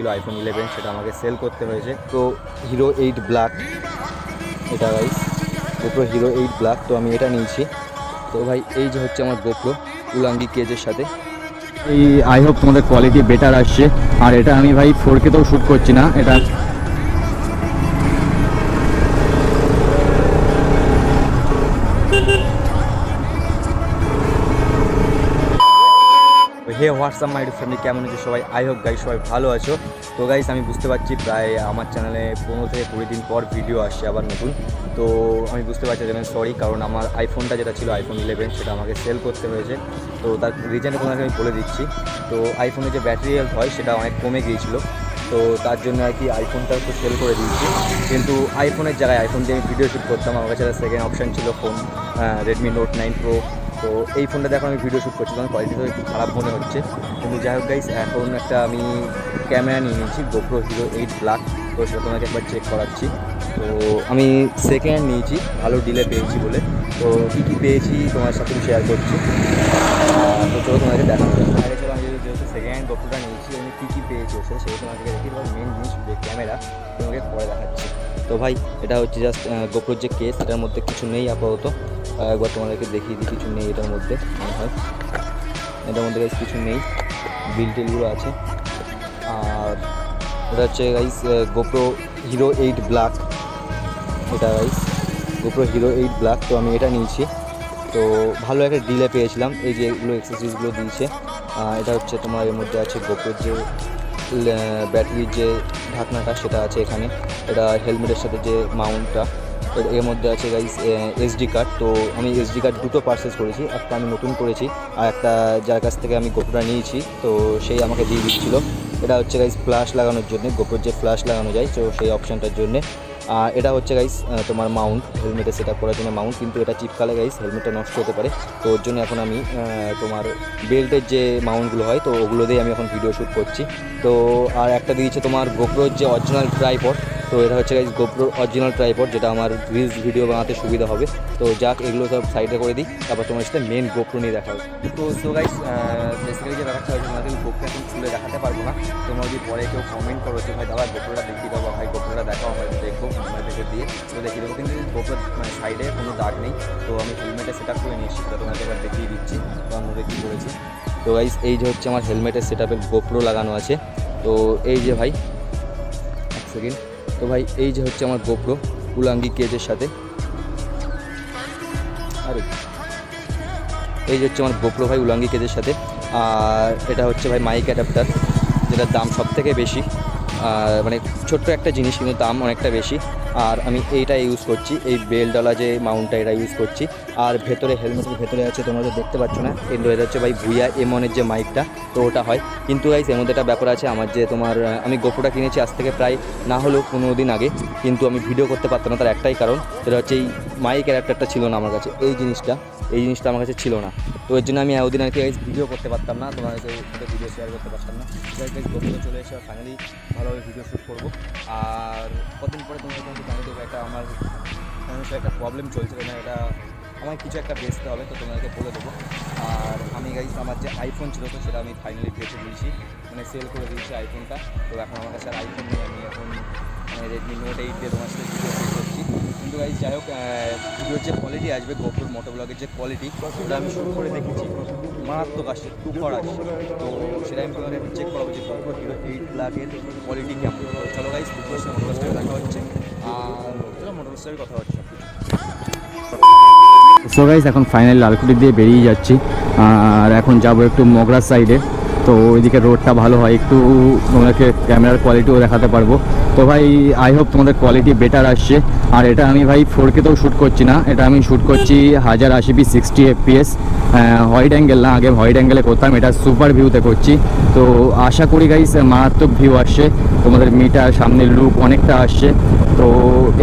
ছিল iPhone eleven সেটা আমাকে সেল করতে হয়েছে। তো হিরো এইট ব্ল্যাক এটা guys GoPro Hero eight black তো আমি এটা নিয়েছি। তো ভাই, এই যে হচ্ছে আমার গোপ্রো উলাঙ্গি কেজের সাথে। এই আই হোপ তোমাদের কোয়ালিটি বেটার আসছে। আর এটা আমি ভাই ফোর কেতেও শ্যুট করছি না, এটা হোয়াটসঅ্যাপ, মাই ফ্যামিলি কেমন আছে সবাই? আই হোপ গাইস সবাই ভালো আছো। তো গাইস আমি বুঝতে পারছি প্রায় আমার চ্যানেলে পনেরো থেকে কুড়ি দিন পর ভিডিও আসছে আবার নতুন। তো আমি বুঝতে পারছি যেন সরি কারণ আমার আইফোনটা যেটা ছিল আইফোন ইলেভেন সেটা আমাকে সেল করতে হয়েছে। তো তার রিজনটা তোমাকে আমি বলে দিচ্ছি। তো আইফোনের যে ব্যাটারি হেলথ হয়, সেটা অনেক কমে গিয়েছিল। তো তার জন্য আর কি আইফোনটা একটু সেল করে দিয়েছি। কিন্তু আইফোনের জায়গায় আইফোন দিয়ে আমি ভিডিও শ্যুট করতাম, আমার কাছে সেকেন্ড অপশান ছিল phone Redmi Note nine Pro তো এই ফোনটা দেখো, আমি ভিডিও শ্যুট করছি, কারণ কোয়ালিটিটা একটু খারাপ মনে হচ্ছে। কিন্তু যাই হোক গাইস এখন একটা আমি ক্যামেরা নিয়ে নিয়েছি গোপ্রো হিরো এইট ব্ল্যাক তো সেটা তোমাকে একবার চেক করাচ্ছি। তো আমি সেকেন্ড হ্যান্ড নিয়েছি, ভালো ডিলে পেয়েছি বলে। তো কী কী পেয়েছি তোমার সাথে শেয়ার করছি। তো চলো তোমাকে দেখানো আমি যেহেতু সেকেন্ড হ্যান্ড গোপ্রোটা নিয়েছি, আমি কী কী পেয়েছি ওর সাথে, সেটা তোমাকে দেখি মেন জিনিস ক্যামেরা তোমাকে পরে দেখাচ্ছি। তো ভাই, এটা হচ্ছে জাস্ট গোপ্রোর যে কেস এটার মধ্যে কিছু নেই আপাতত। একবার তোমাদেরকে দেখিয়ে দিই, কিছু নেই এটার মধ্যে, মনে হয়। এটার মধ্যে গাইস কিছু নেই বিল টিলগুলো আছে। আর এটা হচ্ছে guys GoPro Hero eight black এটা guys GoPro Hero eight black তো আমি এটা নিয়েছি। তো ভালো একটা ডিলে পেয়েছিলাম, এই যে এগুলো এক্সেসরিজগুলো দিয়েছে। এটা হচ্ছে তোমার এর মধ্যে আছে গোপ্রোর যে ব্যাটারির যে ঢাকনাটা, সেটা আছে এখানে। এটা হেলমেটের সাথে যে মাউন্টটা এর মধ্যে আছে গাইস এসডি কার্ড তো আমি এসডি কার্ড দুটো পারচেস করেছি, একটা আমি নতুন করেছি আর একটা যার কাছ থেকে আমি গোপ্রোটা নিয়েছি। তো সেই আমাকে দিয়ে দিচ্ছিল। এটা হচ্ছে গাইস ফ্ল্যাশ লাগানোর জন্য গোপ্রোর যে ফ্ল্যাশ লাগানো যায়, তো সেই অপশানটার জন্য। আর এটা হচ্ছে গাইস তোমার মাউন্ট হেলমেটে সেট করার জন্য মাউন্ট কিন্তু এটা চিপকালে গাইস হেলমেটটা নষ্ট হতে পারে। তো ওর জন্য এখন আমি তোমার বেল্টের যে মাউন্টগুলো হয়, তো ওগুলো দিয়ে আমি এখন ভিডিও শ্যুট করছি। তো আর একটা দিয়েছে তোমার গোপ্রোর যে অরিজিনাল ট্রাইপড তো এটা হচ্ছে গাইস গোপ্রোর অরিজিনাল ট্রাইপড যেটা আমার রিলস ভিডিও বানাতে সুবিধা হবে। তো যাক এগুলো সব সাইডে করে দিই। তারপর তোমার সাথে মেন গোপ্রো নিয়ে দেখা হবে। তো সো গাইস বেসিক্যালি যে ব্যাপারটা হয়েছে তোমাদের গোপ্রো এখন খুলে দেখাতে পারব না। তোমরা যদি পরে কেউ কমেন্ট করো যে ভাই দাদা গোপ্রোটা দেখিয়ে দাও ভাই গোপ্রোটা দেখাও আমরা দেখব মোবাইল থেকে দিয়ে। তো দেখিয়ে দেবো কিন্তু গোপ্রো মানে সাইডে কোনো দাগ নেই। তো আমি হেলমেটে সেট আপ করে নিয়ে এসেছি সেটা তোমাকে এবার দেখিয়ে দিচ্ছি তো আমরা কী করেছি। তো গাইস এই যে হচ্ছে আমার হেলমেটের সেট আপের গোপ্রো লাগানো আছে। তো এই যে ভাই এক সেকেন্ড তো ভাই, এই যে হচ্ছে আমার গোপ্রো, উলাঙ্গি কেজের সাথে। আরে, এই যে হচ্ছে আমার গোপ্রো ভাই, উলাঙ্গি কেজের সাথে। আর এটা হচ্ছে ভাই, মাইক অ্যাডাপ্টার, যেটার দাম সব থেকে বেশি। আর মানে ছোট্ট একটা জিনিস, কিন্তু দাম অনেকটা বেশি। আর আমি এইটা ইউজ করছি, এই বেলডালা যে মাউন্টটা এটা ইউজ করছি। আর ভেতরে হেলমেটের ভেতরে আছে, তোমরা তো দেখতে পাচ্ছ না কিন্তু এটা হচ্ছে ভাই ভুইয়া এমনের যে মাইকটা তো ওটা হয়। কিন্তু গাইস এর মধ্যে একটা ব্যাপার আছে, আমার যে তোমার আমি গোপ্রোটা কিনেছি আজ থেকে প্রায় না হলেও পনেরো দিন আগে, কিন্তু আমি ভিডিও করতে পারতাম না, তার একটাই কারণ, সেটা হচ্ছে এই মাইক ক্যারেক্টারটা ছিল না আমার কাছে। এই জিনিসটা এই জিনিসটা আমার কাছে ছিল না। তো এর জন্য আমি এতদিন আর কি ভিডিও করতে পারতাম না তোমার সাথে ভিডিও শেয়ার করতে পারতাম না। গোপ্রো চলে এসে ফাইনালি ভালোভাবে ভিডিও শ্যুট করব। আর কদিন পরে তোমাদের কিন্তু জানিয়ে দেবো একটা আমার মানুষের একটা প্রবলেম চলছে না এটা আমার কিছু একটা বেচতে হবে, তো তোমাদেরকে বলে দেবো। আর আমি গাইস আমার যে আইফোন ছিল, তো সেটা আমি ফাইনালি বেচে দিয়েছি মানে সেল করে দিয়েছি আইফোনটা তো এখন আমার কাছে আর আইফোন নেই, আমি এখন মানে রেডমি নোট এইট দিয়ে তোমার সাথে ভিডিও কিন্তু গাইস যাই হোক ভিডিওর যে কোয়ালিটি আসবে গোপ্রোর মোটো ব্লগের যে কোয়ালিটি ওটা আমি শুরু করে দেখেছি। মারাত্মক আসছে টুকর আসছে। তো সেটা আমি তোমাদের চেক করাবো যে গোপ্রো হিরো এইট ব্ল্যাকের কোয়ালিটি কেমন। চলো সাথে মোটর দেখা হচ্ছে। আর চলো মোটর সাথে কথা হচ্ছে। সো গাইস এখন ফাইনাল লালকুটি দিয়ে বেরিয়ে যাচ্ছি। আর এখন যাব একটু মগরার সাইডে তো ওইদিকে রোডটা ভালো হয়। একটু তোমাদেরকে ক্যামেরার কোয়ালিটিও দেখাতে পারব। তো ভাই আই হোপ তোমাদের কোয়ালিটি বেটার আসছে। আর এটা আমি ভাই ফোর কেতেও শ্যুট করছি না। এটা আমি শ্যুট করছি হাজার আশি p sixty fps wide angle না, আগে হোয়াইট অ্যাঙ্গেলে করতাম। এটা সুপার ভিউতে করছি। তো আশা করি গাইস মারাত্মক ভিউ আসছে। তোমাদের মিটার সামনের লুক অনেকটা আসছে। তো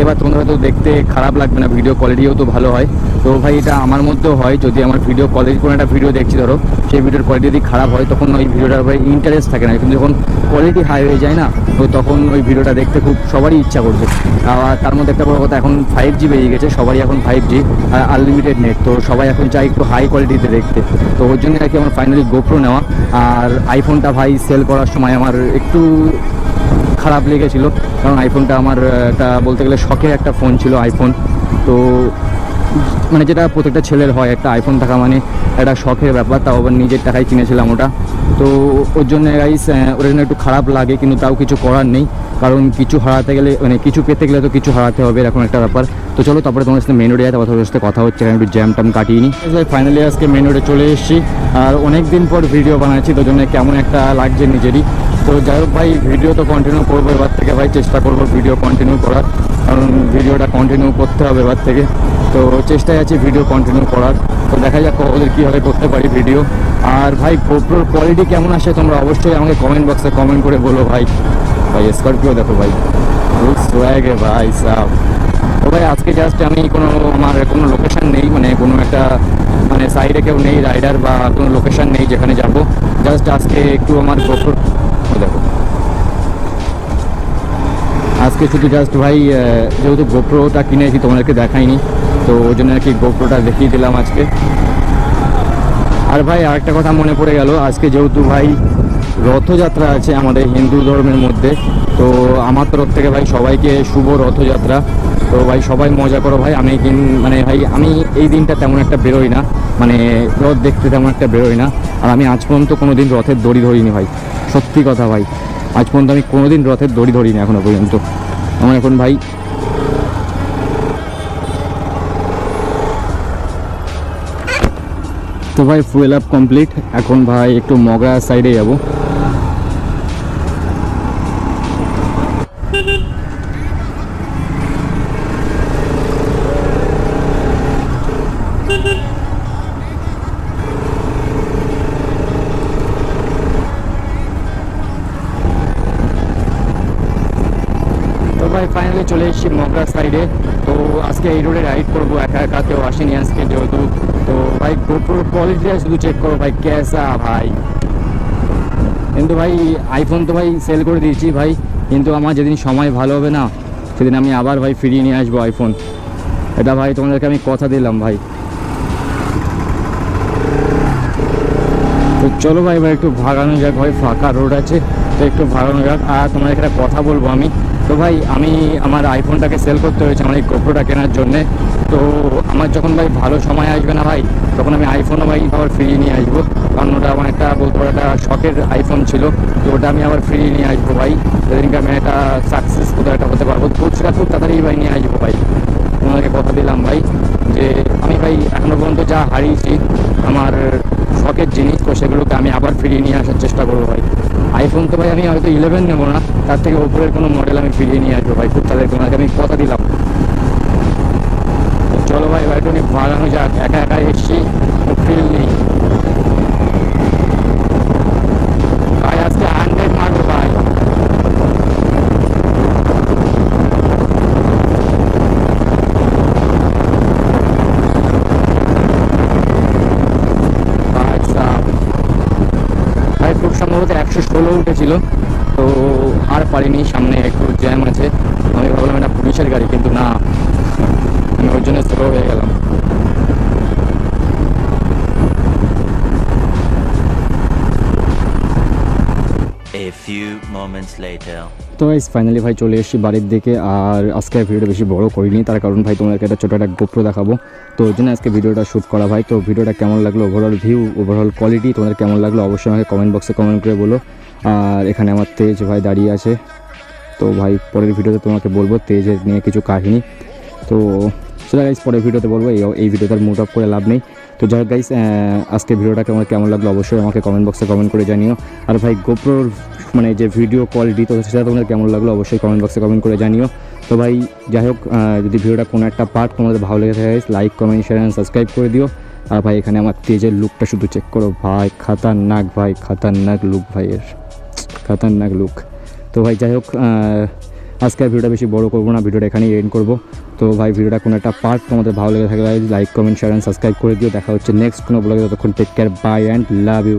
এবার তোমাদের হয়তো দেখতে খারাপ লাগবে না। ভিডিও কোয়ালিটিও তো ভালো হয়। তো ভাই, এটা আমার মধ্যেও হয়। যদি আমার ভিডিও কোয়ালিটি কোনো একটা ভিডিও দেখছি, ধরো, সেই ভিডিওর কোয়ালিটি যদি খারাপ হয়, তখন ওই ভিডিওটার ভাই ইন্টারেস্ট থাকে না। কিন্তু যখন কোয়ালিটি হাই হয়ে যায় না, তো তখন ওই ভিডিওটা দেখতে খুব সবারই ইচ্ছা করছে। আর তার মধ্যে একটা বড় কথা, এখন ফাইভ জি বেরিয়ে গেছে, সবারই এখন ফাইভ জি আর আনলিমিটেড নেট তো সবাই এখন চাই একটু হাই কোয়ালিটিতে দেখতে। তো ওর জন্য আর কি আমার ফাইনালি গোপ্রো নেওয়া। আর আইফোনটা ভাই সেল করার সময় আমার একটু খারাপ লেগেছিলো। কারণ আইফোনটা আমার একটা বলতে গেলে শখের একটা ফোন ছিল আইফোন তো মানে যেটা প্রত্যেকটা ছেলের হয়, একটা আইফোন থাকা মানে একটা শখের ব্যাপার, তাও আবার নিজের টাকায় কিনেছিলাম ওটা। তো ওর জন্য গাইস ওর জন্য একটু খারাপ লাগে, কিন্তু তাও কিছু করার নেই। কারণ কিছু হারাতে গেলে মানে কিছু পেতে গেলে তো কিছু হারাতে হবে, এরকম একটা ব্যাপার। তো চলো, তারপরে তোমার সাথে মেন রোডে যাতে কথা সাথে কথা হচ্ছে এখানে একটু জ্যাম ট্যাম কাটিয়ে নিই ফাইনালি আজকে মেন রোডে চলে এসেছি, আর অনেক দিন পর ভিডিও বানাচ্ছি, তো জন্য কেমন একটা লাগছে নিজেরই। তো যাই হোক ভাই ভিডিও তো কন্টিনিউ করব এবার থেকে ভাই, চেষ্টা করব ভিডিও কন্টিনিউ করার। কারণ ভিডিওটা কন্টিনিউ করতে হবে এবার থেকে। তো চেষ্টায় আছে ভিডিও কন্টিনিউ করার। তো দেখা যাক ওদের কীভাবে করতে পারি ভিডিও আর ভাই গোপ্রোর কোয়ালিটি কেমন আসে তোমরা অবশ্যই আমাকে কমেন্ট বক্সে কমেন্ট করে বলো ভাই। ভাই স্করপিও দেখো ভাই। সোয়াগে ভাই সাহ তো ভাই, আজকে জাস্ট আমি কোনো আমার কোনো লোকেশন নেই মানে কোনো একটা মানে সাইডে কেউ নেই রাইডার বা কোনো লোকেশান নেই যেখানে যাব। জাস্ট আজকে একটু আমার গোপ্রো দেখো। আজকে শুধু জাস্ট ভাই যেহেতু গোপ্রোটা কিনেছি, তোমাদেরকে দেখাইনি। তো ওই জন্য আর কি গোপ্রোটা দেখিয়ে দিলাম আজকে। আর ভাই, আরেকটা কথা মনে পড়ে গেল। আজকে যেহেতু ভাই রথযাত্রা আছে আমাদের হিন্দু ধর্মের মধ্যে, তো আমার তরফ থেকে ভাই সবাইকে শুভ রথযাত্রা। তো ভাই, সবাই মজা করো ভাই। আমি মানে ভাই, আমি এই দিনটা তেমন একটা বেরোই না। মানে রথ দেখতে তেমন একটা বেরোই না। আর আমি আজ পর্যন্ত কোনো দিন রথের দড়ি ধরিনি ভাই। সত্যি কথা ভাই। আজ পর্যন্ত আমি কোনো দিন রথের দড়ি ধরিনি এখনও পর্যন্ত। আমার এখন ভাই তো ভাই ফুয়েল আপ কমপ্লিট এখন ভাই, একটু মগরা সাইডে যাব। ভাই ফাইনালি চলে এসেছি মগরা সাইডে তো আজকে এই রোডে রাইড করব, একা একা কেউ আসেনি আজকে, যেহেতু তো ভাই গোপ্রোর কোয়ালিটিটা শুধু চেক করো ভাই ক্যাসা ভাই? কিন্তু ভাই আইফোন তো ভাই সেল করে দিয়েছি ভাই, কিন্তু আমার যেদিন সময় ভালো হবে না, সেদিন আমি আবার ভাই ফিরিয়ে নিয়ে আসব আইফোন এটা ভাই তোমাদেরকে আমি কথা দিলাম ভাই। তো চলো ভাই, এবার একটু ভাগানো যাক ভাই, ফাঁকা রোড আছে, তো একটু ভাগানো যাক, আর তোমাদের একটা কথা বলব আমি। তো ভাই, আমি আমার আইফোনটাকে সেল করতে হয়েছে, আমার এই গোপ্রোটা কেনার জন্যে। তো আমার যখন ভাই ভালো সময় আসবে না ভাই, তখন আমি আইফোনও ভাই আবার ফিরিয়ে নিয়ে আসব। কারণ ওটা আমার একটা বলতে পারো, একটা শখের আইফোন ছিল। তো ওটা আমি আবার ফিরিয়ে নিয়ে আসব ভাই। সেদিনকে আমি একটা সাকসেস কোথাও একটা হতে পারব। তো সেটা খুব তাড়াতাড়ি ভাই নিয়ে আসব ভাই। তোমাদেরকে কথা দিলাম ভাই যে, আমি ভাই এখনও পর্যন্ত যা হারিয়েছি, আমার শখের জিনিস, তো সেগুলোকে আমি আবার ফিরিয়ে নিয়ে আসার চেষ্টা করব ভাই। আইফোন তো ভাই আমি হয়তো ইলেভেন নেব না। তার থেকে ওপরের কোনো মডেল আমি ফিরিয়ে নিয়ে আসব ভাই। খুব তাদের তোমাকে আমি কথা দিলাম। চলো ভাই ভাই একটু ভাড়ানো যাক। একা একা এসছি। ফিল নেই ভাই আজকে হান্ড্রেড মারবো ভাই ভাই সাব ভাই খুব সম্ভবত একশো ষোলো উঠেছিল তো আর পারিনি সামনে একটু জ্যাম আছে। আমি ভাবলাম এটা পুলিশের গাড়ি কিন্তু না। আমি ওর জন্য স্লো হয়ে গেলাম. তো গাইস ফাইনালি ভাই চলে এসেছি বাড়ির দিকে আর আজকে ভিডিওটা বেশি বড় করিনি। তার কারণ ভাই তোমাদেরকে একটা ছোটো একটা গোপ্রো দেখাবো। তো ওই জন্য আজকে ভিডিওটা শ্যুট করা ভাই। তো ভিডিওটা কেমন লাগল? ওভারঅল ভিউ ওভারঅল কোয়ালিটি তোমাদের কেমন লাগল? অবশ্যই আমাকে কমেন্ট বক্সে কমেন্ট করে বলো। আর এখানে আমার তেজ ভাই দাঁড়িয়ে আছে। তো ভাই, পরের ভিডিওতে তোমাকে বলব তেজের নিয়ে কিছু কাহিনি। তো সেটা গাইস পরের ভিডিওতে বলব, এই এই ভিডিওতে মুড অফ করে লাভ নেই। তো যাই হোক গাইস আজকে ভিডিওটা কেমন কেমন লাগল অবশ্যই আমাকে কমেন্ট বক্সে কমেন্ট করে জানিও। আর ভাই গোপ্রোর মানে যে ভিডিও কোয়ালিটি তো সেটা তোমাদের কেমন লাগল অবশ্যই কমেন্ট বক্সে কমেন্ট করে জানিও। তো ভাই, যাই হোক যদি ভিডিওটা কোনো একটা পার্ট তোমাদের ভালো লেগে থাকে like comment share and subscribe করে দিও। আর ভাই, এখানে আমার তেজের লুকটা শুধু চেক করো। ভাই, খাতারনাক ভাই, খাতারনাক লুক ভাইয়ের। খাতারনাক লুক। তো ভাই, যাই হোক আজকে ভিডিওটা বেশি বড় করব না, ভিডিওটা এখানেই এন্ড করব। তো ভাই, ভিডিওটা কোনো একটা পার্ট তোমাদের ভালো লেগে থাকে ভাই like comment share and subscribe করে দিও। দেখা হচ্ছে নেক্সট কোনো ব্লগে ততক্ষণ take care bye and love you